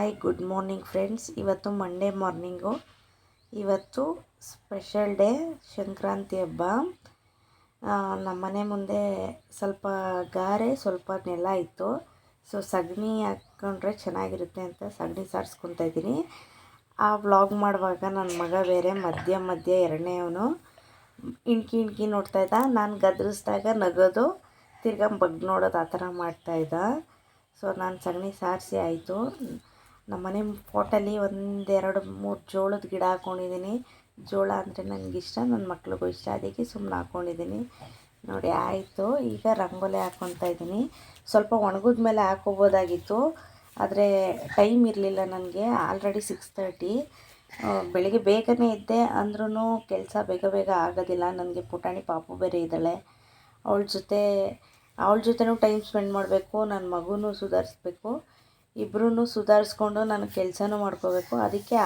Hi good morning friends ಇವತ್ತು Monday morning ಇವತ್ತು special day Sankranti ಹಬ್ಬ. ನಮ್ಮನೆ ನಮ್ಮ ಮನೆ ಮುಂದೆ ಸ್ವಲ್ಪ ಗಾರೆ, ಸ್ವಲ್ಪ ನೆಲ ಇತ್ತು. ಸೊ ಸಗಣಿ ಹಾಕ್ಕೊಂಡ್ರೆ ಚೆನ್ನಾಗಿರುತ್ತೆ ಅಂತ ಸಗಣಿ ಸಾರಿಸ್ಕೊತಾ ಇದ್ದೀನಿ. ಆ ವ್ಲಾಗ್ ಮಾಡುವಾಗ ನನ್ನ ಮಗ ಬೇರೆ ಮಧ್ಯ ಮಧ್ಯ ಎರಡನೇವನು ಇಣ್ಕಿ ಇಣ್ಕಿ ನೋಡ್ತಾ ಇದ್ದ. ನಾನು ಗದರಿಸ್ದಾಗ ನಗೋದು, ತಿರ್ಗಾ ಬಗ್ ನೋಡೋದು ಆ ಥರ ಮಾಡ್ತಾಯಿದ್ದ ಸೊ ನಾನು ಸಗಣಿ ಸಾರಿಸಿ ಆಯಿತು. ನಮ್ಮನೆ ಪಾಟಲ್ಲಿ ಒಂದೆರಡು ಮೂರು ಜೋಳದ ಗಿಡ ಹಾಕ್ಕೊಂಡಿದ್ದೀನಿ ಜೋಳ ಅಂದರೆ ಇಷ್ಟ ನನ್ನ ಮಕ್ಳಿಗೂ ಇಷ್ಟ, ಅದಕ್ಕೆ ಸುಮ್ಮನೆ ಹಾಕ್ಕೊಂಡಿದ್ದೀನಿ ನೋಡಿ, ಆಯಿತು. ಈಗ ರಂಗೋಲಿ ಹಾಕ್ಕೊತಾ ಇದ್ದೀನಿ. ಸ್ವಲ್ಪ ಒಣಗಿದ ಮೇಲೆ ಹಾಕೋಬೋದಾಗಿತ್ತು, ಆದರೆ ಟೈಮ್ ಇರಲಿಲ್ಲ ನನಗೆ. ಆಲ್ರೆಡಿ ಸಿಕ್ಸ್ ತರ್ಟಿ ಬೆಳಿಗ್ಗೆ ಬೇಗನೆ ಇದ್ದೆ ಅಂದ್ರೂ ಕೆಲಸ ಬೇಗ ಬೇಗ ಆಗೋದಿಲ್ಲ. ನನಗೆ ಪುಟಾಣಿ ಪಾಪು ಬೇರೆ ಇದ್ದಾಳೆ. ಅವಳ ಜೊತೆ, ಅವಳ ಜೊತೆನೂ ಟೈಮ್ ಸ್ಪೆಂಡ್ ಮಾಡಬೇಕು ನನ್ನ ಮಗುನೂ ಸುಧಾರಿಸ್ಬೇಕು. ಇಬ್ಬರೂ ಸುಧಾರಿಸ್ಕೊಂಡು ನಾನು ಕೆಲಸನೂ ಮಾಡ್ಕೋಬೇಕು. ಅದಕ್ಕೆ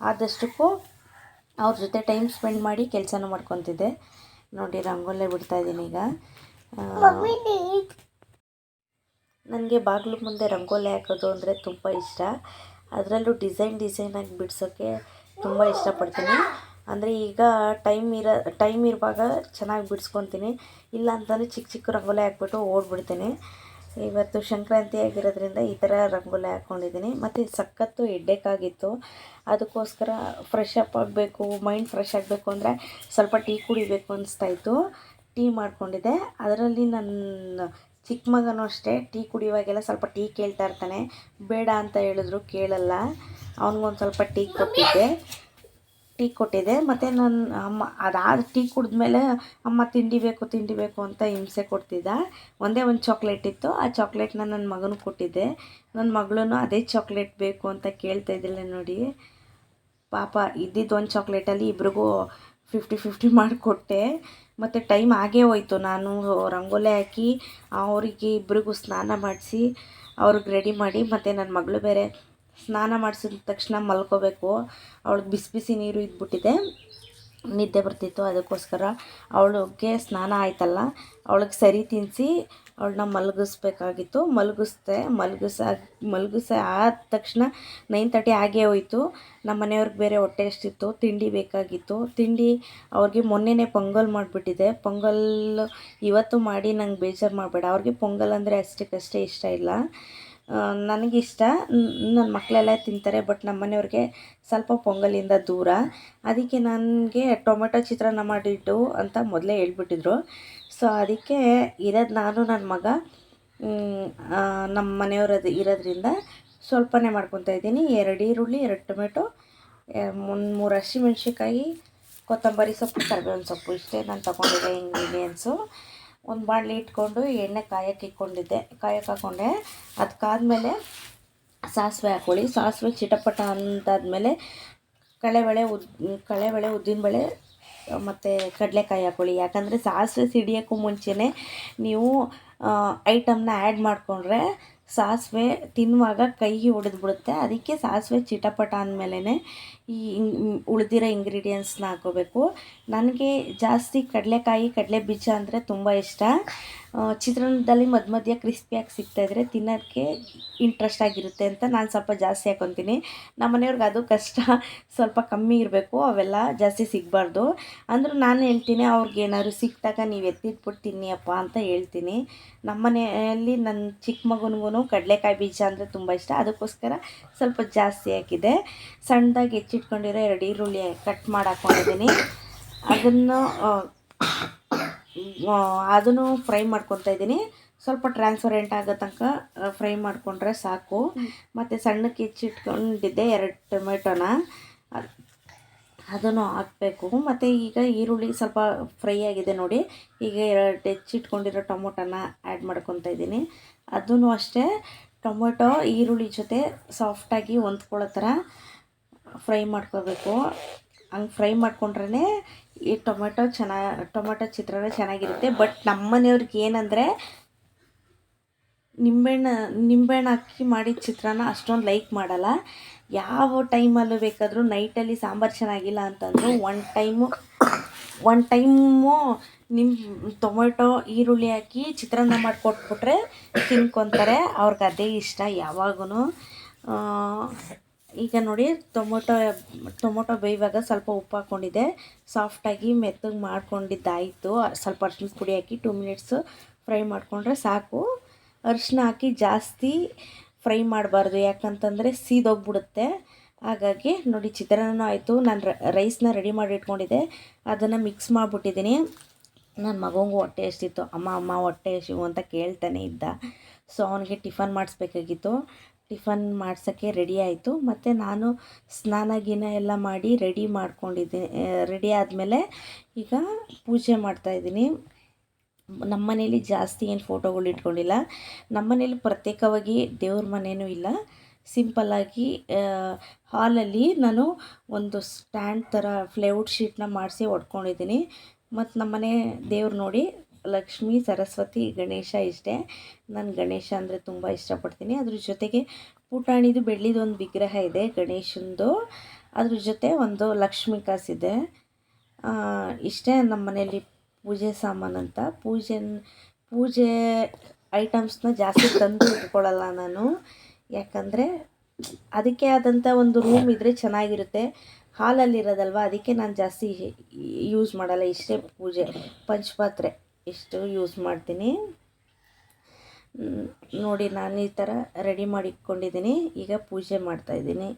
ಆದಷ್ಟಕ್ಕೂ ಅವ್ರ ಜೊತೆ ಟೈಮ್ ಸ್ಪೆಂಡ್ ಮಾಡಿ ಕೆಲಸನೂ ಮಾಡ್ಕೊತಿದ್ದೆ. ನೋಡಿ ರಂಗೋಲೆ ಬಿಡ್ತಾ ಇದ್ದೀನಿ ಈಗ. ನನಗೆ ಬಾಗಿಲು ಮುಂದೆ ರಂಗೋಲಿ ಹಾಕೋದು ಅಂದರೆ ತುಂಬ ಇಷ್ಟ. ಅದರಲ್ಲೂ ಡಿಸೈನ್ ಡಿಸೈನಾಗಿ ಬಿಡ್ಸೋಕ್ಕೆ ತುಂಬ ಇಷ್ಟಪಡ್ತೀನಿ. ಅಂದರೆ ಈಗ ಟೈಮ್ ಇರೋ ಟೈಮ್ ಇರುವಾಗ ಚೆನ್ನಾಗಿ ಬಿಡಿಸ್ಕೊತೀನಿ. ಇಲ್ಲ ಅಂತಂದರೆ ಚಿಕ್ಕ ಚಿಕ್ಕ ರಂಗೋಲಿ ಹಾಕ್ಬಿಟ್ಟು ಓಡ್ಬಿಡ್ತೀನಿ. ಇವತ್ತು ಸಂಕ್ರಾಂತಿ ಆಗಿರೋದ್ರಿಂದ ಈ ಥರ ರಂಗೋಲಿ ಹಾಕ್ಕೊಂಡಿದ್ದೀನಿ ಮತ್ತು ಸಖತ್ತು ಹೆಡ್ಡೇಕಾಗಿತ್ತು. ಅದಕ್ಕೋಸ್ಕರ ಫ್ರೆಶ್ ಅಪ್ ಆಗಬೇಕು ಮೈಂಡ್ ಫ್ರೆಶ್ ಆಗಬೇಕು ಅಂದರೆ ಸ್ವಲ್ಪ ಟೀ ಕುಡಿಬೇಕು ಅನಿಸ್ತಾಯಿತ್ತು ಟೀ ಮಾಡಿಕೊಂಡಿದ್ದೆ. ಅದರಲ್ಲಿ ನನ್ನ ಚಿಕ್ಕ ಮಗನೂ ಅಷ್ಟೇ ಟೀ ಕುಡಿಯುವಾಗೆಲ್ಲ ಸ್ವಲ್ಪ ಟೀ ಕೇಳ್ತಾ ಇರ್ತಾನೆ. ಬೇಡ ಅಂತ ಹೇಳಿದ್ರು ಕೇಳಲ್ಲ. ಅವ್ನಿಗೊಂದು ಸ್ವಲ್ಪ ಟೀ ಕೊಟ್ಟಿದ್ದೆ. ಟೀ ಕೊಟ್ಟಿದ್ದೆ ಮತ್ತು ನನ್ನ ಅಮ್ಮ, ಅದಾದ ಟೀ ಕುಡಿದ್ಮೇಲೆ ಅಮ್ಮ ತಿಂಡಿ ಬೇಕು ತಿಂಡಿ ಬೇಕು ಅಂತ ಹಿಂಸೆ ಕೊಡ್ತಿದ್ದ. ಒಂದೇ ಒಂದು ಚಾಕ್ಲೇಟ್ ಇತ್ತು. ಆ ಚಾಕ್ಲೇಟ್ನ ನನ್ನ ಮಗನಿಗೆ ಕೊಟ್ಟಿದ್ದೆ. ನನ್ನ ಮಗಳೂ ಅದೇ ಚಾಕ್ಲೇಟ್ ಬೇಕು ಅಂತ ಕೇಳ್ತಾ ಇದ್ದಿಲ್ಲ ನೋಡಿ. ಪಾಪ ಇದ್ದಿದ್ದು ಒಂದು ಚಾಕ್ಲೇಟಲ್ಲಿ ಇಬ್ರಿಗೂ ಫಿಫ್ಟಿ ಫಿಫ್ಟಿ ಮಾಡಿಕೊಟ್ಟೆ. ಮತ್ತು ಟೈಮ್ ಆಗೇ ಹೋಯ್ತು. ನಾನು ರಂಗೋಲಿ ಹಾಕಿ, ಅವರಿಗೆ ಇಬ್ರಿಗೂ ಸ್ನಾನ ಮಾಡಿಸಿ, ಅವ್ರಿಗೆ ರೆಡಿ ಮಾಡಿ, ಮತ್ತು ನನ್ನ ಮಗಳು ಬೇರೆ ಸ್ನಾನ ಮಾಡಿಸಿದ ತಕ್ಷಣ ಮಲ್ಕೋಬೇಕು. ಅವಳಿಗೆ ಬಿಸಿ ಬಿಸಿ ನೀರು ಇದ್ಬಿಟ್ಟಿದೆ. ನಿದ್ದೆ ಬರ್ತಿತ್ತು. ಅದಕ್ಕೋಸ್ಕರ ಅವಳಿಗೆ ಸ್ನಾನ ಆಯ್ತಲ್ಲ, ಅವಳಿಗೆ ಸರಿ ತಿನ್ನಿಸಿ ಅವಳನ್ನ ಮಲಗಿಸ್ಬೇಕಾಗಿತ್ತು. ಮಲಗಿಸ್ದೆ, ಮಲಗಿಸ ಮಲಗಿಸ ಆದ ತಕ್ಷಣ ನೈನ್ ತರ್ಟಿ ಆಗೇ ಹೋಯಿತು. ನಮ್ಮ ಮನೆಯವ್ರಿಗೆ ಬೇರೆ ಹೊಟ್ಟೆ ಎಷ್ಟಿತ್ತು? ತಿಂಡಿ ಬೇಕಾಗಿತ್ತು. ತಿಂಡಿ ಅವ್ರಿಗೆ ಮೊನ್ನೆನೇ ಪೊಂಗಲ್ ಮಾಡಿಬಿಟ್ಟಿದೆ. ಪೊಂಗಲ್ ಇವತ್ತು ಮಾಡಿ ನಂಗೆ ಬೇಜಾರು ಮಾಡಬೇಡ. ಅವ್ರಿಗೆ ಪೊಂಗಲ್ ಅಂದರೆ ಅಷ್ಟಕ್ಕಷ್ಟೇ ಇಷ್ಟ ಇಲ್ಲ. ನನಗಿಷ್ಟ. ನನ್ನ ಮಕ್ಕಳೆಲ್ಲ ತಿಂತಾರೆ, ಬಟ್ ನಮ್ಮ ಮನೆಯವ್ರಿಗೆ ಸ್ವಲ್ಪ ಪೊಂಗಲಿಂದ ದೂರ. ಅದಕ್ಕೆ ನನಗೆ ಟೊಮೆಟೊ ಚಿತ್ರಾನ್ನ ಮಾಡಿಟ್ಟು ಅಂತ ಮೊದಲೇ ಹೇಳ್ಬಿಟ್ಟಿದ್ರು. ಸೊ ಅದಕ್ಕೆ ಇರೋದು ನಾನು ನನ್ನ ಮಗ ನಮ್ಮ ಮನೆಯವ್ರದ್ದು ಇರೋದ್ರಿಂದ ಸ್ವಲ್ಪನೇ ಮಾಡ್ಕೊತಾ ಇದ್ದೀನಿ. ಎರಡು ಈರುಳ್ಳಿ, ಎರಡು ಟೊಮೆಟೊ ಒಂದು ಮೂರು ಹಸಿಮೆಣ್ಸಿಕಾಯಿ ಕೊತ್ತಂಬರಿ ಸೊಪ್ಪು, ಕರಿಬೇವಿನ ಸೊಪ್ಪು ಇಷ್ಟೇ ನಾನು ತೊಗೊಂಡಿದ್ದೆ ಇಂಗ್ರೀಡಿಯೆಂಟ್ಸು ಒಂದು ಬಾಣಲಿ ಇಟ್ಕೊಂಡು ಎಣ್ಣೆ ಕಾಯಕ್ಕೆ ಇಟ್ಕೊಂಡಿದ್ದೆ. ಕಾಯಕ್ಕೆ ಹಾಕ್ಕೊಂಡೆ ಅದಕ್ಕಾದ್ಮೇಲೆ ಸಾಸಿವೆ ಹಾಕ್ಕೊಳ್ಳಿ ಸಾಸಿವೆ ಚಿಟಪಟ ಅಂತಾದ್ಮೇಲೆ ಕಳೆಬೇಳೆ ಉದ್ ಕಳೆಬೇಳೆ ಉದ್ದಿನಬೇಳೆ ಮತ್ತು ಕಡಲೆಕಾಯಿ ಹಾಕ್ಕೊಳ್ಳಿ ಯಾಕಂದರೆ ಸಾಸಿವೆ ಸಿಡಿಯೋಕ್ಕೂ ಮುಂಚೆನೇ ನೀವು ಐಟಮ್ನ ಆ್ಯಡ್ ಮಾಡಿಕೊಂಡ್ರೆ ಸಾಸಿವೆ ತಿನ್ನುವಾಗ ಕೈಗೆ ಹೊಡೆದ್ಬಿಡುತ್ತೆ. ಅದಕ್ಕೆ ಸಾಸಿವೆ ಚಿಟಪಟ ಅಂದಮೇಲೆ ಈ ಉಳಿದಿರೋ ಇಂಗ್ರೀಡಿಯೆಂಟ್ಸ್ನ ಹಾಕೋಬೇಕು. ನನಗೆ ಜಾಸ್ತಿ ಕಡಲೆಕಾಯಿ ಕಡಲೆ ಬೀಜ ಅಂದರೆ ತುಂಬ ಇಷ್ಟ. ಚಿತ್ರಾನ್ನದಲ್ಲಿ ಮಧ್ಯ ಮಧ್ಯ ಕ್ರಿಸ್ಪಿಯಾಗಿ ಸಿಗ್ತಾಯಿದ್ರೆ ತಿನ್ನೋಕ್ಕೆ ಇಂಟ್ರೆಸ್ಟ್ ಆಗಿರುತ್ತೆ ಅಂತ ನಾನು ಸ್ವಲ್ಪ ಜಾಸ್ತಿ ಹಾಕೊತೀನಿ. ನಮ್ಮ ಮನೆಯವ್ರಿಗೆ ಅದು ಕಷ್ಟ ಸ್ವಲ್ಪ ಕಮ್ಮಿ ಇರಬೇಕು, ಅವೆಲ್ಲ ಜಾಸ್ತಿ ಸಿಗಬಾರ್ದು. ಅಂದರೂ ನಾನು ಹೇಳ್ತೀನಿ, ಅವ್ರಿಗೆ ಏನಾದ್ರು ಸಿಕ್ಕಿದಾಗ ನೀವು ಎತ್ತಿಟ್ಬಿಟ್ಟು ತಿನ್ನಿಯಪ್ಪ ಅಂತ ಹೇಳ್ತೀನಿ. ನಮ್ಮ ಮನೆಯಲ್ಲಿ ನನ್ನ ಚಿಕ್ಕ ಮಗನಿಗೂ ಕಡಲೆಕಾಯಿ ಬೀಜ ಅಂದರೆ ತುಂಬ ಇಷ್ಟ. ಅದಕ್ಕೋಸ್ಕರ ಸ್ವಲ್ಪ ಜಾಸ್ತಿ ಹಾಕಿದೆ. ಸಣ್ಣದಾಗಿ ಹೆಚ್ಚಿಟ್ಕೊಂಡಿರೋ ಎರಡು ಈರುಳ್ಳಿ ಕಟ್ ಮಾಡಿ ಹಾಕೊಂಡಿದ್ದೀನಿ ಅದನ್ನು ಅದನ್ನು ಫ್ರೈ ಮಾಡ್ಕೊತಾ ಇದ್ದೀನಿ. ಸ್ವಲ್ಪ ಟ್ರಾನ್ಸ್ಪರೆಂಟ್ ಆಗೋ ತನಕ ಫ್ರೈ ಮಾಡಿಕೊಂಡ್ರೆ ಸಾಕು. ಮತ್ತು ಸಣ್ಣಕ್ಕೆ ಹೆಚ್ಚಿಟ್ಕೊಂಡಿದ್ದೆ ಎರಡು ಟೊಮೆಟೊನ. ಅದ್- ಅದನ್ನು ಹಾಕಬೇಕು. ಮತ್ತು ಈಗ ಈರುಳ್ಳಿ ಸ್ವಲ್ಪ ಫ್ರೈ ಆಗಿದೆ ನೋಡಿ. ಈಗ ಎರಡು ಹೆಚ್ಚಿಟ್ಕೊಂಡಿರೋ ಟೊಮೊಟೊನ ಆ್ಯಡ್ ಮಾಡ್ಕೊತಾ ಇದ್ದೀನಿ. ಅದೂ ಅಷ್ಟೇ ಟೊಮೊಟೊ, ಈರುಳ್ಳಿ ಜೊತೆ ಸಾಫ್ಟಾಗಿ ಹೊಂದ್ಕೊಳ್ಳೋ ಥರ ಫ್ರೈ ಮಾಡ್ಕೋಬೇಕು ಹಂಗೆ ಫ್ರೈ ಮಾಡ್ಕೊಂಡ್ರೇ ಈ ಟೊಮೆಟೊ ಚೆನ್ನಾಗಿ ಟೊಮೆಟೊ ಚಿತ್ರಾನ್ನ ಚೆನ್ನಾಗಿರುತ್ತೆ. ಬಟ್ ನಮ್ಮ ಮನೆಯವ್ರಿಗೆ ಏನಂದರೆ ನಿಂಬೆಹಣ್ಣು ನಿಂಬೆಹಣ್ಣು ಹಾಕಿ ಮಾಡಿದ ಚಿತ್ರಾನ್ನ ಅಷ್ಟೊಂದು ಲೈಕ್ ಮಾಡಲ್ಲ. ಯಾವ ಟೈಮಲ್ಲೂ ಬೇಕಾದರೂ ನೈಟಲ್ಲಿ ಸಾಂಬಾರು ಚೆನ್ನಾಗಿಲ್ಲ ಅಂತಂದರೆ ಒನ್ ಟೈಮು ಒನ್ ಟೈಮು ನಿಮ್ಮ ಟೊಮೆಟೊ, ಈರುಳ್ಳಿ ಹಾಕಿ ಚಿತ್ರಾನ್ನ ಮಾಡಿಕೊಟ್ಬಿಟ್ರೆ ತಿನ್ಕೊತಾರೆ. ಅವ್ರಿಗೆ ಅದೇ ಇಷ್ಟ ಯಾವಾಗೂ ಈಗ ನೋಡಿ, ಟೊಮೊಟೊ ಟೊಮೊಟೊ ಬೇಯುವಾಗ ಸ್ವಲ್ಪ ಉಪ್ಪು ಹಾಕ್ಕೊಂಡಿದ್ದೆ. ಸಾಫ್ಟಾಗಿ ಮೆತ್ತಗೆ ಮಾಡ್ಕೊಂಡಿದ್ದಾಯಿತು. ಸ್ವಲ್ಪ ಅರ್ಶಿನ ಪುಡಿ ಹಾಕಿ ಟೂ ಮಿನಿಟ್ಸು ಫ್ರೈ ಮಾಡಿಕೊಂಡ್ರೆ ಸಾಕು. ಅರಿಶಿನ ಹಾಕಿ ಜಾಸ್ತಿ ಫ್ರೈ ಮಾಡಬಾರ್ದು. ಯಾಕಂತಂದರೆ ಸೀದೋಗ್ಬಿಡುತ್ತೆ. ಹಾಗಾಗಿ ನೋಡಿ ಚಿತ್ರಾನ್ನ ಆಯಿತು. ನಾನು ರೈಸ್ನ ರೆಡಿ ಮಾಡಿ ಇಟ್ಕೊಂಡಿದ್ದೆ. ಅದನ್ನು ಮಿಕ್ಸ್ ಮಾಡಿಬಿಟ್ಟಿದ್ದೀನಿ. ನನ್ನ ಮಗನಿಗೂ ಹೊಟ್ಟೆ ಎಷ್ಟಿತ್ತು ಅಮ್ಮ ಅಮ್ಮ ಹೊಟ್ಟೆ ಎಷ್ಟಿವು ಅಂತ ಕೇಳ್ತಾನೆ ಇದ್ದ. ಸೊ ಅವನಿಗೆ ಟಿಫನ್ ಮಾಡಿಸ್ಬೇಕಾಗಿತ್ತು. ಟಿಫನ್ ಮಾಡ್ಸೋಕ್ಕೆ ರೆಡಿ ಆಯಿತು. ಮತ್ತು ನಾನು ಸ್ನಾನ ಗಿನ ಎಲ್ಲ ಮಾಡಿ ರೆಡಿ ಮಾಡ್ಕೊಂಡಿದ್ದೀನಿ ರೆಡಿ ಆದಮೇಲೆ ಈಗ ಪೂಜೆ ಮಾಡ್ತಾಯಿದ್ದೀನಿ ನಮ್ಮ ಮನೇಲಿ ಜಾಸ್ತಿ ಏನು ಫೋಟೋಗಳು ಇಟ್ಕೊಂಡಿಲ್ಲ. ನಮ್ಮ ಮನೇಲಿ ಪ್ರತ್ಯೇಕವಾಗಿ ದೇವ್ರ ಮನೆಯೂ ಇಲ್ಲ. ಸಿಂಪಲ್ಲಾಗಿ ಹಾಲಲ್ಲಿ ನಾನು ಒಂದು ಸ್ಟ್ಯಾಂಡ್ ಥರ ಫ್ಲೇವುಡ್ ಶೀಟ್ನ ಮಾಡಿಸಿ ಹೊಡ್ಕೊಂಡಿದ್ದೀನಿ ಮತ್ತು ನಮ್ಮನೆ ದೇವ್ರು ನೋಡಿ ಲಕ್ಷ್ಮೀ, ಸರಸ್ವತಿ, ಗಣೇಶ ಇಷ್ಟೇ. ನಾನು ಗಣೇಶ ಅಂದರೆ ತುಂಬ ಇಷ್ಟಪಡ್ತೀನಿ. ಅದ್ರ ಜೊತೆಗೆ ಪುಟಾಣಿದು ಬೆಳ್ಳಿದು ಒಂದು ವಿಗ್ರಹ ಇದೆ ಗಣೇಶಂದು. ಅದ್ರ ಜೊತೆ ಒಂದು ಲಕ್ಷ್ಮಿ ಕಾಸಿದೆ ಇಷ್ಟೇ ನಮ್ಮ ಮನೆಯಲ್ಲಿ ಪೂಜೆ ಸಾಮಾನು ಅಂತ. ಪೂಜೆ ಪೂಜೆ ಐಟಮ್ಸ್ನ ಜಾಸ್ತಿ ತಂದು ಇಟ್ಕೊಳ್ಳಲ್ಲ ನಾನು. ಯಾಕಂದರೆ ಅದಕ್ಕೆ ಆದಂಥ ಒಂದು ರೂಮ್ ಇದ್ದರೆ ಚೆನ್ನಾಗಿರುತ್ತೆ. ಹಾಲಲ್ಲಿರೋದಲ್ವ, ಅದಕ್ಕೆ ನಾನು ಜಾಸ್ತಿ ಯೂಸ್ ಮಾಡಲ್ಲ. ಇಷ್ಟೇ ಪೂಜೆ, ಪಂಚಪಾತ್ರೆ. ಇಷ್ಟು ಯೂಸ್ ಮಾಡ್ತೀನಿ. ನೋಡಿ ನಾನು ಈ ಥರ ರೆಡಿ ಮಾಡಿ ಇಟ್ಕೊಂಡಿದ್ದೀನಿ ಈಗ ಪೂಜೆ ಮಾಡ್ತಾಯಿದ್ದೀನಿ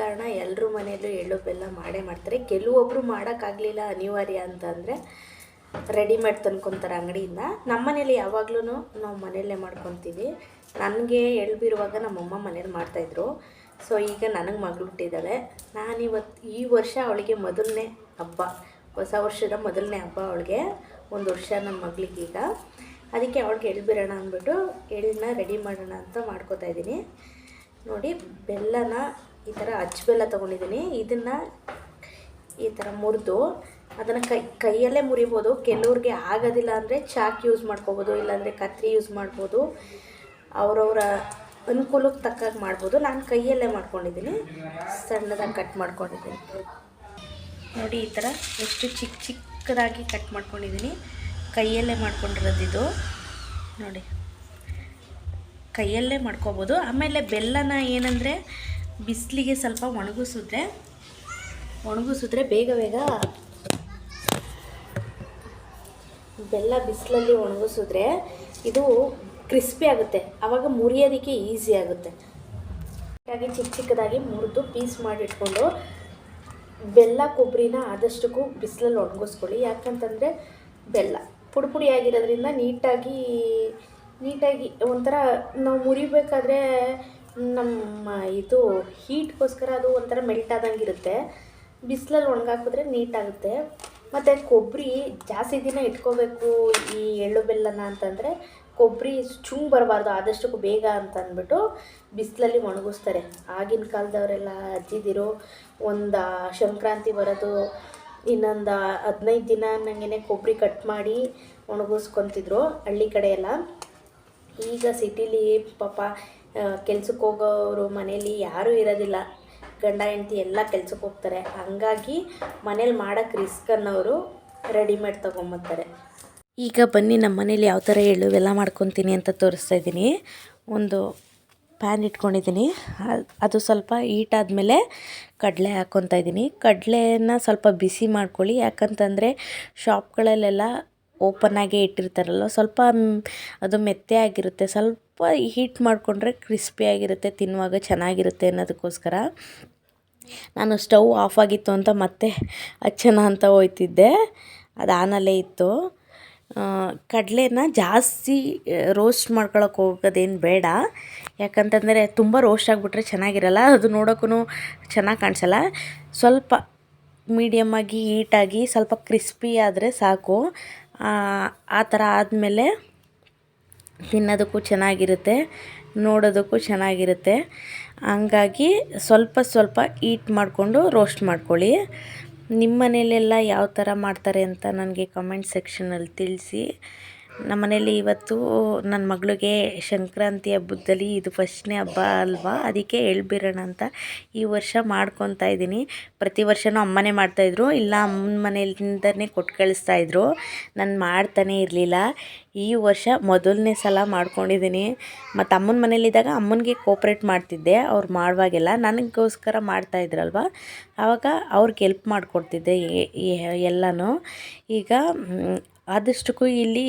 ಕಾರಣ ಎಲ್ಲರೂ ಮನೆಯಲ್ಲೂ ಎಳ್ಳು ಬೆಲ್ಲ ಮಾಡೇ ಮಾಡ್ತಾರೆ. ಕೆಲವೊಬ್ಬರು ಮಾಡೋಕ್ಕಾಗಲಿಲ್ಲ ಅನಿವಾರ್ಯ ಅಂತಂದರೆ ರೆಡಿಮೇಡ್ ತಂದ್ಕೊತಾರೆ ಅಂಗಡಿಯಿಂದ. ನಮ್ಮ ಮನೇಲಿ ಯಾವಾಗ್ಲೂ ನಾವು ಮನೆಯಲ್ಲೇ ಮಾಡ್ಕೊತೀವಿ. ನನಗೆ ಎಳ್ಳು ಬೀರುವಾಗ ನಮ್ಮಮ್ಮ ಮನೇಲಿ ಮಾಡ್ತಾಯಿದ್ರು. ಸೊ ಈಗ ನನಗೆ ಮಗಳು ಹುಟ್ಟಿದ್ದಾಳೆ ನಾನಿವತ್ತು ಈ ವರ್ಷ ಅವಳಿಗೆ ಮೊದಲನೇ ಹಬ್ಬ. ಹೊಸ ವರ್ಷದ ಮೊದಲನೇ ಹಬ್ಬ ಅವಳಿಗೆ. ಒಂದು ವರ್ಷ ನಮ್ಮ ಮಗಳಿಗೆ ಈಗ. ಅದಕ್ಕೆ ಅವಳಿಗೆ ಎಳ್ಳು ಅಂದ್ಬಿಟ್ಟು ಎಳ್ಳನ್ನ ರೆಡಿ ಮಾಡೋಣ ಅಂತ ಮಾಡ್ಕೋತಾ ಇದ್ದೀನಿ. ನೋಡಿ, ಬೆಲ್ಲನ ಈ ಥರ ಅಚ್ಚು ಬೆಲ್ಲ ತೊಗೊಂಡಿದ್ದೀನಿ. ಇದನ್ನು ಈ ಥರ ಮುರಿದು ಅದನ್ನು ಕೈ, ಕೈಯಲ್ಲೇ ಮುರಿಬೋದು. ಕೆಲವ್ರಿಗೆ ಆಗೋದಿಲ್ಲ ಅಂದರೆ ಚಾಕ್ ಯೂಸ್ ಮಾಡ್ಕೋಬೋದು, ಇಲ್ಲಾಂದರೆ ಕತ್ರಿ ಯೂಸ್ ಮಾಡ್ಬೋದು. ಅವರವರ ಅನುಕೂಲಕ್ಕೆ ತಕ್ಕಾಗಿ ಮಾಡ್ಬೋದು. ನಾನು ಕೈಯಲ್ಲೇ ಮಾಡ್ಕೊಂಡಿದ್ದೀನಿ. ಸಣ್ಣದಾಗಿ ಕಟ್ ಮಾಡ್ಕೊಂಡಿದ್ದೀನಿ. ನೋಡಿ ಈ ಥರ ಎಷ್ಟು ಚಿಕ್ಕ ಚಿಕ್ಕದಾಗಿ ಕಟ್ ಮಾಡ್ಕೊಂಡಿದ್ದೀನಿ. ಕೈಯಲ್ಲೇ ಮಾಡ್ಕೊಂಡಿರೋದಿದ್ದು ನೋಡಿ. ಕೈಯಲ್ಲೇ ಮಾಡ್ಕೋಬೋದು. ಆಮೇಲೆ ಬೆಲ್ಲನ ಏನಂದರೆ ಬಿಸಿಲಿಗೆ ಸ್ವಲ್ಪ ಒಣಗಿಸಿದ್ರೆ ಒಣಗಿಸಿದ್ರೆ ಬೇಗ ಬೇಗ ಬೆಲ್ಲ ಬಿಸಿಲಲ್ಲಿ ಒಣಗಿಸಿದ್ರೆ ಇದು ಕ್ರಿಸ್ಪಿ ಆಗುತ್ತೆ. ಆವಾಗ ಮುರಿಯೋದಕ್ಕೆ ಈಸಿ ಆಗುತ್ತೆ. ಹಾಗಾಗಿ ಚಿಕ್ಕ ಚಿಕ್ಕದಾಗಿ ಮುರಿದು ಪೀಸ್ ಮಾಡಿಟ್ಕೊಂಡು ಬೆಲ್ಲ ಕೊಬ್ಬರಿನ ಆದಷ್ಟಕ್ಕೂ ಬಿಸಿಲಲ್ಲಿ ಒಣಗಿಸ್ಕೊಳ್ಳಿ. ಯಾಕಂತಂದರೆ ಬೆಲ್ಲ ಪುಡಿ ಪುಡಿ ಆಗಿರೋದ್ರಿಂದ ನೀಟಾಗಿ ನೀಟಾಗಿ ಒಂಥರ ನಾವು ಮುರಿಬೇಕಾದ್ರೆ ನಮ್ಮ ಇದು ಹೀಟ್ಗೋಸ್ಕರ ಅದು ಒಂಥರ ಮೆಲ್ಟ್ ಆದಂಗೆ ಇರುತ್ತೆ. ಬಿಸಿಲಲ್ಲಿ ಒಣಗಾಕಿದ್ರೆ ನೀಟಾಗುತ್ತೆ. ಮತ್ತು ಕೊಬ್ಬರಿ ಜಾಸ್ತಿ ದಿನ ಇಟ್ಕೋಬೇಕು ಈ ಎಳ್ಳು ಬೆಲ್ಲನ ಅಂತಂದರೆ ಕೊಬ್ಬರಿ ಚುಂಗ್ ಬರಬಾರ್ದು, ಆದಷ್ಟಕ್ಕೂ ಬೇಗ ಅಂತ ಅಂದ್ಬಿಟ್ಟು ಬಿಸಿಲಲ್ಲಿ ಒಣಗಿಸ್ತಾರೆ. ಆಗಿನ ಕಾಲದವರೆಲ್ಲ ಅಜ್ಜಿದಿರು ಒಂದು ಸಂಕ್ರಾಂತಿ ಬರೋದು, ಇನ್ನೊಂದು ಹದಿನೈದು ದಿನ ನನಗೆ ಕೊಬ್ಬರಿ ಕಟ್ ಮಾಡಿ ಒಣಗಿಸ್ಕೊತಿದ್ರು ಹಳ್ಳಿ ಕಡೆ ಎಲ್ಲ ಈಗ ಸಿಟಿಲಿ ಪಾಪ ಕೆಲ್ಸಕ್ಕೆ ಹೋಗೋರು ಮನೇಲಿ ಯಾರೂ ಇರೋದಿಲ್ಲ. ಗಂಡ, ಹೆಂಡತಿ ಎಲ್ಲ ಕೆಲ್ಸಕ್ಕೆ ಹೋಗ್ತಾರೆ. ಹಂಗಾಗಿ ಮನೇಲಿ ಮಾಡೋಕ್ಕೆ ರಿಸ್ಕ್ ಅನ್ನೋರು ರೆಡಿಮೇಡ್ ತೊಗೊಂಬರ್ತಾರೆ. ಈಗ ಬನ್ನಿ ನಮ್ಮ ಮನೇಲಿ ಯಾವ ಥರ ಎಳ್ಳು ಎಲ್ಲ ಮಾಡ್ಕೊತೀನಿ ಅಂತ ತೋರಿಸ್ತಾ ಇದ್ದೀನಿ. ಒಂದು ಪ್ಯಾನ್ ಇಟ್ಕೊಂಡಿದ್ದೀನಿ. ಅದ್- ಅದು ಸ್ವಲ್ಪ ಹೀಟ್ ಆದಮೇಲೆ ಕಡಲೆ ಹಾಕ್ಕೊತಾ ಇದ್ದೀನಿ. ಕಡಲೆನ ಸ್ವಲ್ಪ ಬಿಸಿ ಮಾಡ್ಕೊಳ್ಳಿ. ಯಾಕಂತಂದರೆ ಶಾಪ್ಗಳಲ್ಲೆಲ್ಲ ಓಪನ್ ಆಗೇ ಇಟ್ಟಿರ್ತಾರಲ್ಲ ಸ್ವಲ್ಪ ಅದು ಮೆತ್ತೆ ಆಗಿರುತ್ತೆ. ಸ್ವಲ್ಪ ಹೀಟ್ ಮಾಡಿಕೊಂಡ್ರೆ ಕ್ರಿಸ್ಪಿಯಾಗಿರುತ್ತೆ ತಿನ್ನುವಾಗ ಚೆನ್ನಾಗಿರುತ್ತೆ ಅನ್ನೋದಕ್ಕೋಸ್ಕರ. ನಾನು ಸ್ಟವ್ ಆಫ್ ಆಗಿತ್ತು ಅಂತ ಮತ್ತೆ ಹಚ್ಚೋಣ ಅಂತ ಹೋಯ್ತಿದ್ದೆ. ಅದು ಆನಲ್ಲೇ ಇತ್ತು. ಕಡಲೆನ ಜಾಸ್ತಿ ರೋಸ್ಟ್ ಮಾಡ್ಕೊಳಕ್ಕೆ ಹೋಗೋದೇನು ಬೇಡ. ಯಾಕಂತಂದರೆ ತುಂಬ ರೋಸ್ಟ್ ಆಗಿಬಿಟ್ರೆ ಚೆನ್ನಾಗಿರಲ್ಲ. ಅದು ನೋಡೋಕ್ಕೂ ಚೆನ್ನಾಗಿ ಕಾಣಿಸಲ್ಲ. ಸ್ವಲ್ಪ ಮೀಡಿಯಮ್ಮಾಗಿ ಹೀಟಾಗಿ ಸ್ವಲ್ಪ ಕ್ರಿಸ್ಪಿ ಆದರೆ ಸಾಕು. ಆ ಥರ ಆದಮೇಲೆ ತಿನ್ನೋದಕ್ಕೂ ಚೆನ್ನಾಗಿರುತ್ತೆ, ನೋಡೋದಕ್ಕೂ ಚೆನ್ನಾಗಿರುತ್ತೆ. ಹಂಗಾಗಿ ಸ್ವಲ್ಪ ಸ್ವಲ್ಪ ಈಟ್ ಮಾಡಿಕೊಂಡು ರೋಸ್ಟ್ ಮಾಡ್ಕೊಳ್ಳಿ. ನಿಮ್ಮ ಮನೇಲೆಲ್ಲ ಯಾವ ಥರ ಮಾಡ್ತಾರೆ ಅಂತ ನನಗೆ ಕಮೆಂಟ್ ಸೆಕ್ಷನಲ್ಲಿ ತಿಳಿಸಿ. ನಮ್ಮ ಮನೇಲಿ ಇವತ್ತು ನನ್ನ ಮಗಳಿಗೆ ಸಂಕ್ರಾಂತಿ ಹಬ್ಬದಲ್ಲಿ ಇದು ಫಸ್ಟ್ನೇ ಹಬ್ಬ ಅಲ್ವಾ? ಅದಕ್ಕೆ ಹೇಳ್ಬಿರೋಣ ಅಂತ ಈ ವರ್ಷ ಮಾಡ್ಕೊತಾ ಇದ್ದೀನಿ. ಪ್ರತಿ ವರ್ಷವೂ ಅಮ್ಮನೇ ಮಾಡ್ತಾಯಿದ್ರು ಇಲ್ಲ, ಅಮ್ಮನ ಮನೆಯಿಂದನೇ ಕೊಟ್ಟು ಕಳಿಸ್ತಾಯಿದ್ರು ನಾನು ಮಾಡ್ತಾನೇ ಇರಲಿಲ್ಲ. ಈ ವರ್ಷ ಮೊದಲನೇ ಸಲ ಮಾಡ್ಕೊಂಡಿದ್ದೀನಿ. ಮತ್ತು ಅಮ್ಮನ ಮನೇಲಿದ್ದಾಗ ಅಮ್ಮನಿಗೆ ಕೋಪ್ರೇಟ್ ಮಾಡ್ತಿದ್ದೆ. ಅವ್ರು ಮಾಡುವಾಗೆಲ್ಲ ನನಗೋಸ್ಕರ ಮಾಡ್ತಾಯಿದ್ರಲ್ವ ಆವಾಗ ಅವ್ರಿಗೆ ಹೆಲ್ಪ್ ಮಾಡಿಕೊಡ್ತಿದ್ದೆ ಎಲ್ಲನೂ. ಈಗ ಆದಷ್ಟಕ್ಕೂ ಇಲ್ಲಿ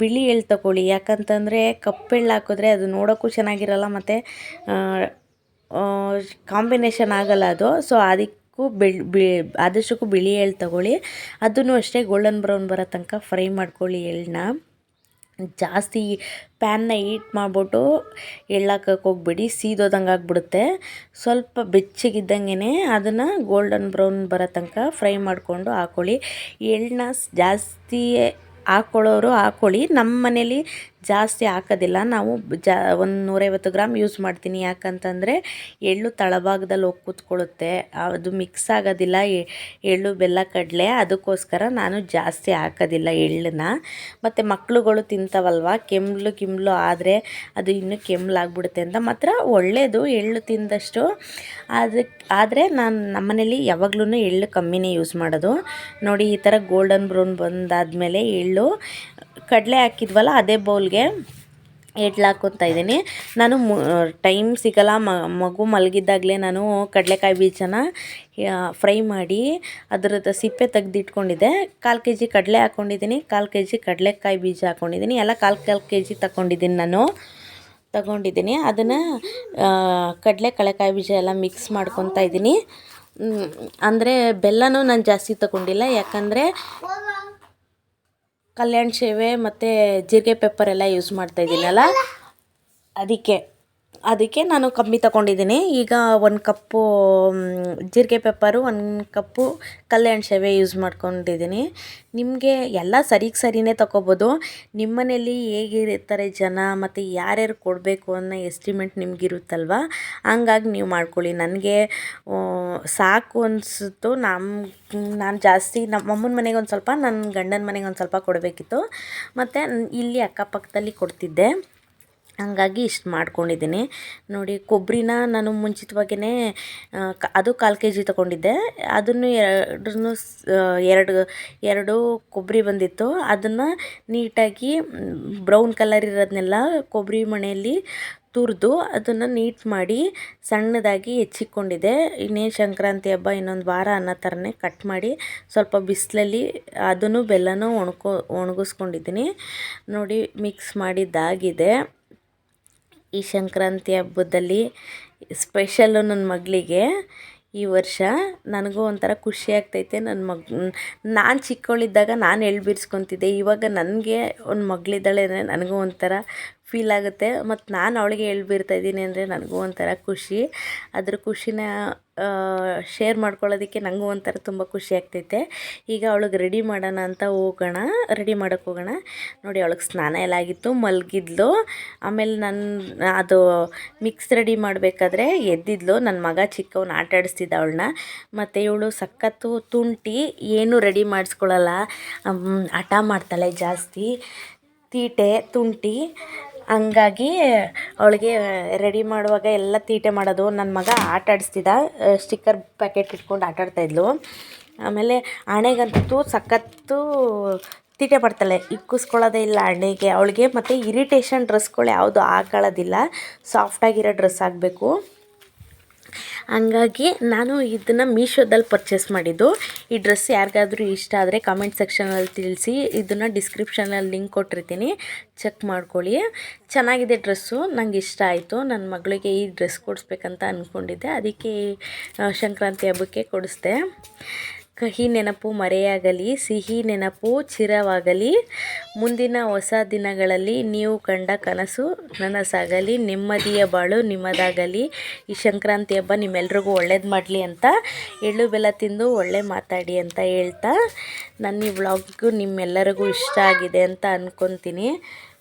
ಬಿಳಿ ಎಳ್ಳು ತಗೊಳ್ಳಿ. ಯಾಕಂತಂದರೆ ಕಪ್ಪೆಳ್ಳು ಹಾಕಿದ್ರೆ ಅದು ನೋಡೋಕ್ಕೂ ಚೆನ್ನಾಗಿರಲ್ಲ ಮತ್ತು ಕಾಂಬಿನೇಷನ್ ಆಗಲ್ಲ ಅದು. ಸೊ ಅದಕ್ಕೂ ಬೆಳ್ ಬಿ ಆದಷ್ಟಕ್ಕೂ ಬಿಳಿ ಎಳ್ಳು ತಗೊಳ್ಳಿ. ಅದನ್ನು ಅಷ್ಟೇ ಗೋಲ್ಡನ್ ಬ್ರೌನ್ ಬರೋ ತನಕ ಫ್ರೈ ಮಾಡ್ಕೊಳ್ಳಿ ಎಳ್ಳನ್ನ. ಜಾಸ್ತಿ ಪ್ಯಾನ್ನ ಹೀಟ್ ಮಾಡಿಬಿಟ್ಟು ಎಳ್ಳಾಕಕ್ಕೆ ಹೋಗ್ಬೇಡಿ, ಸೀದೋದಂಗೆ ಆಗಿಬಿಡುತ್ತೆ. ಸ್ವಲ್ಪ ಬೆಚ್ಚಗಿದ್ದಂಗೆ ಅದನ್ನು ಗೋಲ್ಡನ್ ಬ್ರೌನ್ ಬರೋ ತನಕ ಫ್ರೈ ಮಾಡಿಕೊಂಡು ಹಾಕ್ಕೊಳ್ಳಿ ಎಳ್ಳನ್ನ ಜಾಸ್ತಿ ಹಾಕ್ಕೊಳ್ಳೋರು ಹಾಕ್ಕೊಳ್ಳಿ ನಮ್ಮ ಮನೇಲಿ ಜಾಸ್ತಿ ಹಾಕೋದಿಲ್ಲ. ನಾವು ಜಾ ಒಂದು ನೂರೈವತ್ತು ಗ್ರಾಮ್ ಯೂಸ್ ಮಾಡ್ತೀನಿ. ಯಾಕಂತಂದರೆ ಎಳ್ಳು ತಳಭಾಗದಲ್ಲಿ ಹೋಗಿ ಕೂತ್ಕೊಳ್ಳುತ್ತೆ. ಅದು ಮಿಕ್ಸ್ ಆಗೋದಿಲ್ಲ. ಎಳ್ಳು, ಬೆಲ್ಲ, ಕಡಲೆ ಅದಕ್ಕೋಸ್ಕರ ನಾನು ಜಾಸ್ತಿ ಹಾಕೋದಿಲ್ಲ ಎಳ್ಳನ್ನ. ಮತ್ತು ಮಕ್ಕಳುಗಳು ತಿಂತಾವಲ್ವ? ಕೆಮ್ಲು ಕಿಮ್ಲು ಆದರೆ ಅದು ಇನ್ನೂ ಕೆಮ್ಲಾಗ್ಬಿಡುತ್ತೆ ಅಂತ ಮಾತ್ರ ಒಳ್ಳೆಯದು ಎಳ್ಳು ತಿಂದಷ್ಟು ಅದಕ್ಕೆ ಆದರೆ ನಾನು ನಮ್ಮನೇಲಿ ಯಾವಾಗ್ಲೂ ಎಳ್ಳು ಕಮ್ಮಿನೇ ಯೂಸ್ ಮಾಡೋದು. ನೋಡಿ ಈ ಥರ ಗೋಲ್ಡನ್ ಬ್ರೌನ್ ಬಂದಾದಮೇಲೆ ಎಳ್ಳು ಕಡಲೆ ಹಾಕಿದ್ವಲ್ಲ, ಅದೇ ಬೌಲ್ಗೆ ಎಡ್ಲು ಹಾಕ್ಕೊತಾ ಇದ್ದೀನಿ. ನಾನು ಟೈಮ್ ಸಿಗಲ್ಲ ಮಗು ಮಲಗಿದ್ದಾಗಲೇ ನಾನು ಕಡಲೆಕಾಯಿ ಬೀಜನ ಫ್ರೈ ಮಾಡಿ ಅದರದ್ದು ಸಿಪ್ಪೆ ತೆಗೆದಿಟ್ಕೊಂಡಿದ್ದೆ. ಕಾಲು ಕೆ ಜಿ ಕಡಲೆ ಹಾಕ್ಕೊಂಡಿದ್ದೀನಿ, ಕಾಲು ಕೆ ಜಿ ಕಡಲೆಕಾಯಿ ಬೀಜ ಹಾಕ್ಕೊಂಡಿದ್ದೀನಿ. ಎಲ್ಲ ಕಾಲು ಕಾಲು ಕೆ ಜಿ ತಗೊಂಡಿದ್ದೀನಿ ನಾನು, ತಗೊಂಡಿದ್ದೀನಿ. ಅದನ್ನು ಕಡಲೆ ಕಳೆಕಾಯಿ ಬೀಜ ಎಲ್ಲ ಮಿಕ್ಸ್ ಮಾಡ್ಕೊತಾ ಇದ್ದೀನಿ. ಅಂದರೆ ಬೆಲ್ಲನೂ ನಾನು ಜಾಸ್ತಿ ತಗೊಂಡಿಲ್ಲ, ಯಾಕಂದರೆ ಕಲ್ಯಾಣ ಸೇವೆ ಮತ್ತು ಜೀರಿಗೆ ಪೆಪ್ಪರ್ ಎಲ್ಲ ಯೂಸ್ ಮಾಡ್ತಾ ಇದ್ದೀನಲ್ಲ? ಅದಕ್ಕೆ. ಅದಕ್ಕೆ ನಾನು ಕಮ್ಮಿ ತಗೊಂಡಿದ್ದೀನಿ. ಈಗ ಒಂದು ಕಪ್ಪು ಜೀರಿಗೆ ಪೆಪ್ಪರು, ಒಂದು ಕಪ್ಪು ಕಲ್ಯಾಣ ಶೇವೆ ಯೂಸ್ ಮಾಡ್ಕೊಂಡಿದ್ದೀನಿ. ನಿಮಗೆ ಎಲ್ಲ ಸರಿಗೆ ಸರಿನೇ ತಗೋಬೋದು. ನಿಮ್ಮ ಮನೇಲಿ ಹೇಗಿರ್ತಾರೆ ಜನ, ಮತ್ತು ಯಾರ್ಯಾರು ಕೊಡಬೇಕು ಅನ್ನೋ ಎಸ್ಟಿಮೇಟ್ ನಿಮಗಿರುತ್ತಲ್ವ? ಹಂಗಾಗಿ ನೀವು ಮಾಡ್ಕೊಳ್ಳಿ. ನನಗೆ ಸಾಕು ಅನಿಸ್ತು ನಮ್ಮ ನಾನು ಜಾಸ್ತಿ ನಮ್ಮ ಅಮ್ಮನ ಮನೆಗೆ ಒಂದು ಸ್ವಲ್ಪ ನನ್ನ ಗಂಡನ ಮನೆಗೆ ಒಂದು ಸ್ವಲ್ಪ ಕೊಡಬೇಕಿತ್ತು. ಮತ್ತು ಇಲ್ಲಿ ಅಕ್ಕಪಕ್ಕದಲ್ಲಿ ಕೊಡ್ತಿದ್ದೆ. ಹಂಗಾಗಿ ಇಷ್ಟು ಮಾಡ್ಕೊಂಡಿದ್ದೀನಿ. ನೋಡಿ ಕೊಬ್ಬರಿನ ನಾನು ಮುಂಚಿತವಾಗೇ ಅದು ಕಾಲು ಕೆ ಜಿ ತೊಗೊಂಡಿದ್ದೆ. ಅದನ್ನು ಎರಡನ್ನು ಎರಡು ಎರಡು ಕೊಬ್ಬರಿ ಬಂದಿತ್ತು. ಅದನ್ನು ನೀಟಾಗಿ ಬ್ರೌನ್ ಕಲರ್ ಇರೋದನ್ನೆಲ್ಲ ಕೊಬ್ಬರಿ ಮಣೆಯಲ್ಲಿ ತುರಿದು ಅದನ್ನು ನೀಟ್ ಮಾಡಿ ಸಣ್ಣದಾಗಿ ಹೆಚ್ಚಿಕೊಂಡಿದ್ದೆ. ಇನ್ನೇನು ಸಂಕ್ರಾಂತಿ ಹಬ್ಬ ಇನ್ನೊಂದು ವಾರ ಅನ್ನೋ ಥರನೇ ಕಟ್ ಮಾಡಿ ಸ್ವಲ್ಪ ಬಿಸಿಲಲ್ಲಿ ಅದನ್ನು ಬೆಲ್ಲನೂ ಒಣಕೊ, ಒಣಗಿಸ್ಕೊಂಡಿದ್ದೀನಿ. ನೋಡಿ, ಮಿಕ್ಸ್ ಮಾಡಿದ್ದಾಗಿದೆ. ಈ ಸಂಕ್ರಾಂತಿ ಹಬ್ಬದಲ್ಲಿ ಸ್ಪೆಷಲ್ಲು ನನ್ನ ಮಗಳಿಗೆ ಈ ವರ್ಷ ನನಗೂ ಒಂಥರ ಖುಷಿ ಆಗ್ತೈತೆ. ನನ್ನ ಮಗ್, ನಾನು ಚಿಕ್ಕವಳಿದ್ದಾಗ ನಾನು ಎಳ್ಳು ಇವಾಗ ನನಗೆ ಒಂದು ಮಗಳಿದ್ದಾಳೆ ಅಂದರೆ ನನಗೂ ಒಂಥರ ಫೀಲ್ ಆಗುತ್ತೆ. ಮತ್ತು ನಾನು ಅವಳಿಗೆ ಎಳ್ಳು ಇದ್ದೀನಿ ಅಂದರೆ ನನಗೂ ಒಂಥರ ಖುಷಿ. ಅದ್ರ ಖುಷಿನ ಶೇರ್ ಮಾಡ್ಕೊಳ್ಳೋದಕ್ಕೆ ನನಗೂ ಒಂಥರ ತುಂಬ ಖುಷಿ ಆಗ್ತೈತೆ. ಈಗ ಅವಳಿಗೆ ರೆಡಿ ಮಾಡೋಣ ಅಂತ ಹೋಗೋಣ ರೆಡಿ ಮಾಡೋಕ್ಕೆ ಹೋಗೋಣ. ನೋಡಿ ಅವಳಿಗೆ ಸ್ನಾನ ಎಲ್ಲ ಆಗಿತ್ತು, ಮಲಗಿದ್ಲು. ಆಮೇಲೆ ನನ್ನ ಅದು ಮಿಕ್ಸ್ ರೆಡಿ ಮಾಡಬೇಕಾದ್ರೆ ಎದ್ದಿದ್ಲು. ನನ್ನ ಮಗ ಚಿಕ್ಕವ್ನ ಆಟ ಆಡಿಸ್ತಿದ್ದ ಅವಳನ್ನ. ಮತ್ತು ಇವಳು ಸಖತ್ತು ತುಂಟಿ, ಏನೂ ರೆಡಿ ಮಾಡಿಸ್ಕೊಳ್ಳಲ್ಲ ಹಠ ಮಾಡ್ತಾಳೆ ಜಾಸ್ತಿ. ತೀಟೆ, ತುಂಟಿ. ಹಂಗಾಗಿ ಅವಳಿಗೆ ರೆಡಿ ಮಾಡುವಾಗ ಎಲ್ಲ ತೀಟೆ ಮಾಡೋದು. ನನ್ನ ಮಗ ಆಟ ಆಡಿಸ್ತಿದ್ದ. ಸ್ಟಿಕ್ಕರ್ ಪ್ಯಾಕೆಟ್ ಇಟ್ಕೊಂಡು ಆಟ ಆಡ್ತಾಯಿದ್ಲು ಆಮೇಲೆ ಹಣೆಗಂತೂ ಸಖತ್ತು ತೀಟೆ ಮಾಡ್ತಾಳೆ. ಇಕ್ಕಿಸ್ಕೊಳ್ಳೋದೇ ಇಲ್ಲ ಹಣೆಗೆ ಅವಳಿಗೆ ಮತ್ತು ಇರಿಟೇಷನ್ ಡ್ರೆಸ್ಗಳು ಯಾವುದು ಹಾಕೊಳ್ಳೋದಿಲ್ಲ. ಸಾಫ್ಟಾಗಿರೋ ಡ್ರೆಸ್ ಆಗಬೇಕು ಹಂಗಾಗಿ ನಾನು ಇದನ್ನು ಮೀಶೋದಲ್ಲಿ ಪರ್ಚೇಸ್ ಮಾಡಿದ್ದು. ಈ ಡ್ರೆಸ್ ಯಾರಿಗಾದರೂ ಇಷ್ಟ ಆದರೆ ಕಮೆಂಟ್ ಸೆಕ್ಷನಲ್ಲಿ ತಿಳಿಸಿ. ಇದನ್ನು ಡಿಸ್ಕ್ರಿಪ್ಷನಲ್ಲಿ ಲಿಂಕ್ ಕೊಟ್ಟಿರ್ತೀನಿ. ಚೆಕ್ ಮಾಡ್ಕೊಳ್ಳಿ. ಚೆನ್ನಾಗಿದೆ ಡ್ರೆಸ್ಸು ನಂಗೆ ಇಷ್ಟ ಆಯಿತು. ನನ್ನ ಮಗಳಿಗೆ ಈ ಡ್ರೆಸ್ ಕೊಡಿಸ್ಬೇಕಂತ ಅಂದ್ಕೊಂಡಿದ್ದೆ ಅದಕ್ಕೆ ಸಂಕ್ರಾಂತಿ ಹಬ್ಬಕ್ಕೆ ಕೊಡಿಸ್ದೆ. ಕಹಿ ನೆನಪು ಮರೆಯಾಗಲಿ, ಸಿಹಿ ನೆನಪು ಚಿರವಾಗಲಿ. ಮುಂದಿನ ಹೊಸ ದಿನಗಳಲ್ಲಿ ನೀವು ಕಂಡ ಕನಸು ನನಸಾಗಲಿ, ನೆಮ್ಮದಿಯ ಬಾಳು ನಿಮ್ಮದಾಗಲಿ. ಈ ಸಂಕ್ರಾಂತಿ ಹಬ್ಬ ನಿಮ್ಮೆಲ್ರಿಗೂ ಒಳ್ಳೇದು ಮಾಡಲಿ ಅಂತ ಎಳ್ಳು ಬೆಲ್ಲ ತಿಂದು ಒಳ್ಳೆ ಮಾತಾಡಿ ಅಂತ ಹೇಳ್ತಾ ನನ್ನ ಈ ವ್ಲಾಗು ನಿಮ್ಮೆಲ್ಲರಿಗೂ ಇಷ್ಟ ಆಗಿದೆ ಅಂತ ಅಂದ್ಕೊತೀನಿ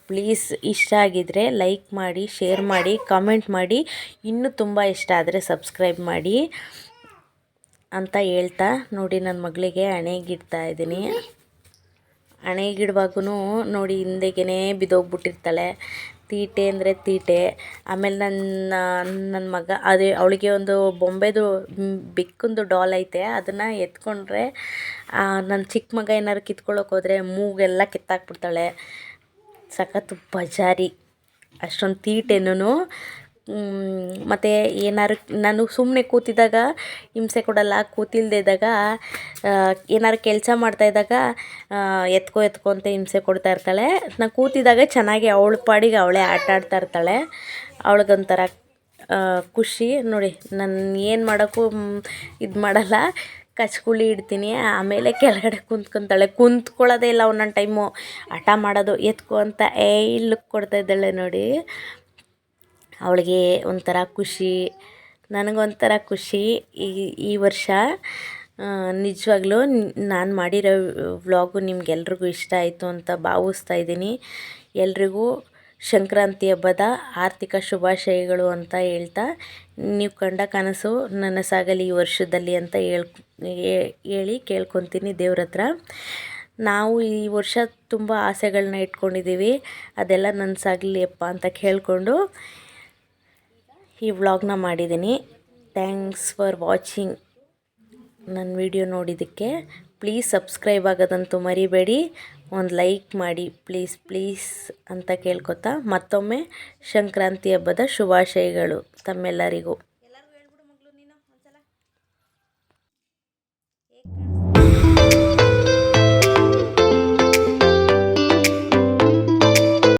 ಪ್ಲೀಸ್ ಇಷ್ಟ ಆಗಿದ್ರೆ ಲೈಕ್ ಮಾಡಿ, ಶೇರ್ ಮಾಡಿ, ಕಾಮೆಂಟ್ ಮಾಡಿ. ಇನ್ನೂ ತುಂಬ ಇಷ್ಟ ಆದರೆ ಸಬ್ಸ್ಕ್ರೈಬ್ ಮಾಡಿ. ಅಂತ ಹೇಳ್ತಾ ನೋಡಿ ನನ್ನ ಮಗಳಿಗೆ ಹಣೆಗಿಡ್ತಾ ಇದ್ದೀನಿ. ಹಣೆಗಿಡುವಾಗೂ ನೋಡಿ ಹಿಂದೆಗೇ ಬಿದ್ದೋಗ್ಬಿಟ್ಟಿರ್ತಾಳೆ. ತೀಟೆ ಅಂದರೆ ತೀಟೆ. ಆಮೇಲೆ ನನ್ನ ನನ್ನ ಮಗ, ಅದೇ ಅವಳಿಗೆ ಒಂದು ಬೊಂಬೆದು ಬಿಕ್ಕೊಂದು ಡಾಲ್ ಐತೆ. ಅದನ್ನು ಎತ್ಕೊಂಡ್ರೆ ನನ್ನ ಚಿಕ್ಕ ಮಗ ಏನಾದ್ರು ಕಿತ್ಕೊಳ್ಳೋಕೆ ಹೋದರೆ ಮೂಗೆಲ್ಲ ಕಿತ್ತಾಕ್ಬಿಡ್ತಾಳೆ. ಸಖತ್ತು ಬಜಾರಿ. ಅಷ್ಟೊಂದು ತೀಟೆನೂ ಮತ್ತು ಏನಾದ್ರು ನಾನು ಸುಮ್ಮನೆ ಕೂತಿದ್ದಾಗ, ಹಿಂಸೆ ಕೊಡಲ್ಲ ಕೂತಿಲ್ಲದೆ ಇದ್ದಾಗ ಏನಾದ್ರು ಕೆಲಸ ಮಾಡ್ತಾಯಿದ್ದಾಗ ಎತ್ಕೋ ಎತ್ಕೋ ಅಂತ ಹಿಂಸೆ ಕೊಡ್ತಾ ಇರ್ತಾಳೆ. ನಾನು ಕೂತಿದ್ದಾಗ ಚೆನ್ನಾಗಿ ಅವಳ ಪಾಡಿಗೆ ಅವಳೇ ಆಟ ಆಡ್ತಾ ಇರ್ತಾಳೆ. ಅವಳಿಗೊಂಥರ ಖುಷಿ. ನೋಡಿ, ನಾನು ಏನು ಮಾಡೋಕ್ಕೂ ಇದು ಮಾಡಲ್ಲ. ಕಚ್ಕುಳಿ ಇಡ್ತೀನಿ. ಆಮೇಲೆ ಕೆಳಗಡೆ ಕುಂತ್ಕೊಂತಾಳೆ. ಕುಂತ್ಕೊಳ್ಳೋದೇ ಇಲ್ಲ ಒಂದೊಂದು ಟೈಮು. ಹಠ ಮಾಡೋದು, ಎತ್ಕೊ ಅಂತ ಏಯ್ ಲುಕ್ ಕೊಡ್ತಾ ಇದ್ದಾಳೆ ನೋಡಿ. ಅವಳಿಗೆ ಒಂಥರ ಖುಷಿ, ನನಗೊಂಥರ ಖುಷಿ ಈ ಈ ವರ್ಷ. ನಿಜವಾಗ್ಲೂ ನಾನು ಮಾಡಿರೋ ವ್ಲಾಗು ನಿಮ್ಗೆಲ್ರಿಗೂ ಇಷ್ಟ ಆಯಿತು ಅಂತ ಭಾವಿಸ್ತಾ ಇದ್ದೀನಿ. ಎಲ್ರಿಗೂ ಸಂಕ್ರಾಂತಿ ಹಬ್ಬದ ಆರ್ಥಿಕ ಶುಭಾಶಯಗಳು ಅಂತ ಹೇಳ್ತಾ, ನೀವು ಕಂಡ ಕನಸು ನನಸಾಗಲಿ ಈ ವರ್ಷದಲ್ಲಿ ಅಂತ ಹೇಳ್ ಹೇಳಿ ಕೇಳ್ಕೊತೀನಿ ದೇವ್ರ ಹತ್ರ ನಾವು ಈ ವರ್ಷ ತುಂಬ ಆಸೆಗಳನ್ನ ಇಟ್ಕೊಂಡಿದ್ದೀವಿ, ಅದೆಲ್ಲ ನನಸಾಗಲಿ ಅಪ್ಪ ಅಂತ ಕೇಳಿಕೊಂಡು ಈ ವ್ಲಾಗ್ನ ಮಾಡಿದ್ದೀನಿ. ಥ್ಯಾಂಕ್ಸ್ ಫಾರ್ ವಾಚಿಂಗ್ ನನ್ನ ವಿಡಿಯೋ ನೋಡಿದ್ದಕ್ಕೆ. ಪ್ಲೀಸ್ ಸಬ್ಸ್ಕ್ರೈಬ್ ಆಗೋದಂತೂ ಮರಿಬೇಡಿ. ಒಂದು ಲೈಕ್ ಮಾಡಿ. ಪ್ಲೀಸ್ ಪ್ಲೀಸ್ ಅಂತ ಕೇಳ್ಕೊತಾ. ಮತ್ತೊಮ್ಮೆ ಸಂಕ್ರಾಂತಿ ಹಬ್ಬದ ಶುಭಾಶಯಗಳು ತಮ್ಮೆಲ್ಲರಿಗೂ.